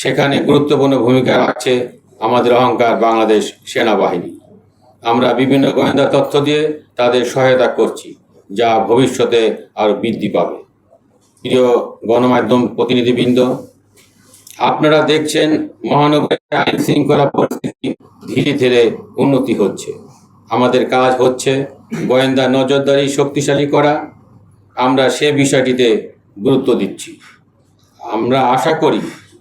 সেখানে গুরুত্বপূর্ণ ভূমিকা রাখছে আমাদের অহংকার বাংলাদেশ সেনাবাহিনী। আমরা বিভিন্ন গোয়েন্দা তথ্য দিয়ে তাদের সহায়তা করছি, যা ভবিষ্যতে আরও বৃদ্ধি পাবে। প্রিয় গণমাধ্যম প্রতিনিধিবৃন্দ, আপনারা দেখছেন মহানগরের আইন শৃঙ্খলা পরিস্থিতি ধীরে ধীরে উন্নতি হচ্ছে। আমাদের কাজ হচ্ছে গোয়েন্দা নজরদারি শক্তিশালী করা। আমরা সে বিষয়টিতে গুরুত্ব দিচ্ছি। আমরা আশা করি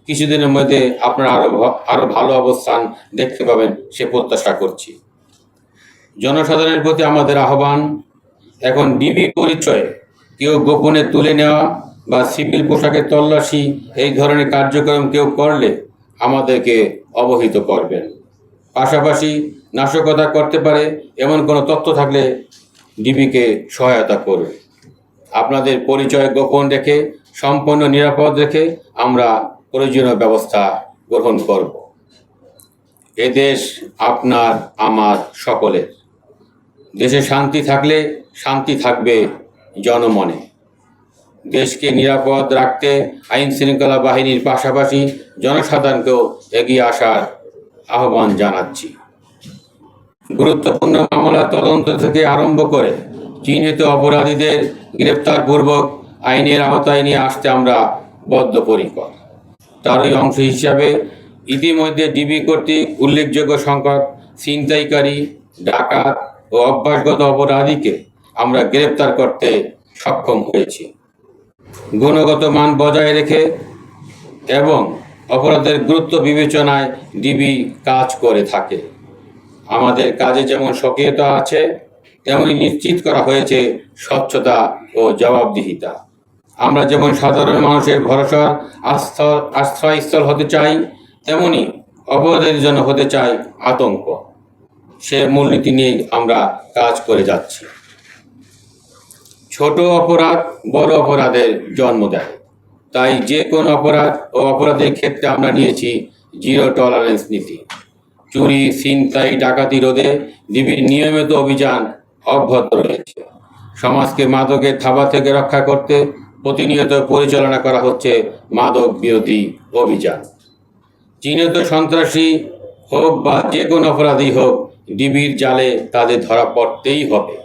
কিছুদিনের মধ্যে আপনারা আরও ভ- আরও ভালো অবস্থান দেখতে পাবেন, সে প্রত্যাশা করছি। জনসাধারণের প্রতি আমাদের আহ্বান, এখন ডিবি পরিচয়ে কেউ গোপনে তুলে নেওয়া বা সিভিল পোশাকের তল্লাশি, এই ধরনের কার্যক্রম কেউ করলে আমাদেরকে অবহিত করবেন। পাশাপাশি নাশকতা করতে পারে, এমন কোনো তথ্য থাকলে ডিবিকে সহায়তা করবে আপনাদের পরিচয় গোপন রেখে, সম্পূর্ণ নিরাপদ রেখে আমরা প্রয়োজনীয় ব্যবস্থা গ্রহণ করব। এদেশ আপনার, আমার, সকলের। দেশে শান্তি থাকলে শান্তি থাকবে জনমনে। দেশকে নিরাপদ রাখতে আইন শৃঙ্খলা বাহিনীর পাশাপাশি জনসাধারণকেও এগিয়ে আসার আহ্বান জানাচ্ছি। গুরুত্বপূর্ণ মামলা তদন্ত থেকে আরম্ভ করে চিহ্নিত অপরাধীদের গ্রেপ্তারপূর্বক আইনের আওতায় নিয়ে আসতে আমরা বদ্ধপরিকর। তারই অংশ হিসাবে ইতিমধ্যে ডিবি কর্তৃক উল্লেখযোগ্য সংখ্যক ছিনতাইকারী, ডাকাত ও অভ্যাসগত অপরাধীকে আমরা গ্রেপ্তার করতে সক্ষম হয়েছি। গুণগত মান বজায় রেখে এবং অপরাধের গুরুত্ব বিবেচনায় ডিবি কাজ করে থাকে। আমাদের কাজে যেমন সক্রিয়তা আছে, তেমনি নিশ্চিত করা হয়েছে স্বচ্ছতা ও জবাবদিহিতা। আমরা যেমন সাধারণ মানুষের ভরসার আস্থা, আশ্রয়স্থল হতে চাই, তেমনি অপরাধের জন্য হতে চাই আতঙ্ক। সে মূলনীতি নিয়ে আমরা কাজ করে যাচ্ছি। ছোট অপরাধ বড় অপরাধের জন্ম দেয়। তাই যে কোনো অপরাধ ও অপরাধের ক্ষেত্রে আমরা নিয়েছি জিরো টলারেন্স নীতি। চুরি ছিনতাই ডাকাতি রোধে ডিবির নিয়মিত অভিযান অব্যাহত রয়েছে। সমাজকে মাদকের থাবা থেকে রক্ষা করতে প্রতিনিয়ত পরিচালনা করা হচ্ছে মাদক বিরোধী অভিযান। চিহ্নিত সন্ত্রাসী হোক বা যে কোনো অপরাধী হোক, ডিবির জালে তাদের ধরা পড়তেই হবে।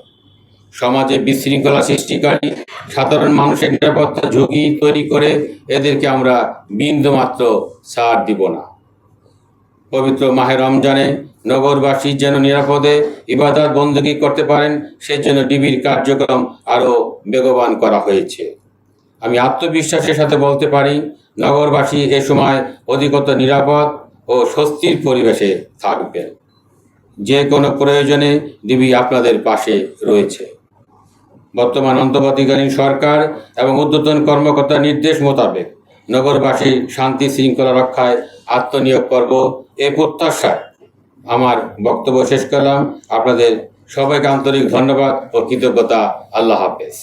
সমাজে বিশৃঙ্খলা সৃষ্টিকারী, সাধারণ মানুষের নিরাপত্তা ঝুঁকি তৈরি করে এদেরকে আমরা বিন্দুমাত্র ছাড় দিব না। পবিত্র মাহে রমজানে নগরবাসী যেন নিরাপদে ইবাদত বন্দী করতে পারেন, সেজন্য ডিবির কার্যক্রম আরও বেগবান করা হয়েছে। আমি আত্মবিশ্বাসের সাথে বলতে পারি, নগরবাসী এ সময় অধিকতর নিরাপদ ও স্বস্তির পরিবেশে থাকবেন যে কোনো প্রয়োজনে ডিবি আপনাদের পাশে রয়েছে। বর্তমান অন্তর্বর্তীকালীন সরকার এবং উদ্বোধন কর্মকর্তার নির্দেশ মোতাবেক নগরবাসীর শান্তি শৃঙ্খলা রক্ষায় আত্মনিয়োগ করব এ প্রত্যাশায়। আমার বক্তব্য শেষ করলাম। আপনাদের সবাইকে আন্তরিক ধন্যবাদ ও কৃতজ্ঞতা। আল্লাহ হাফেজ।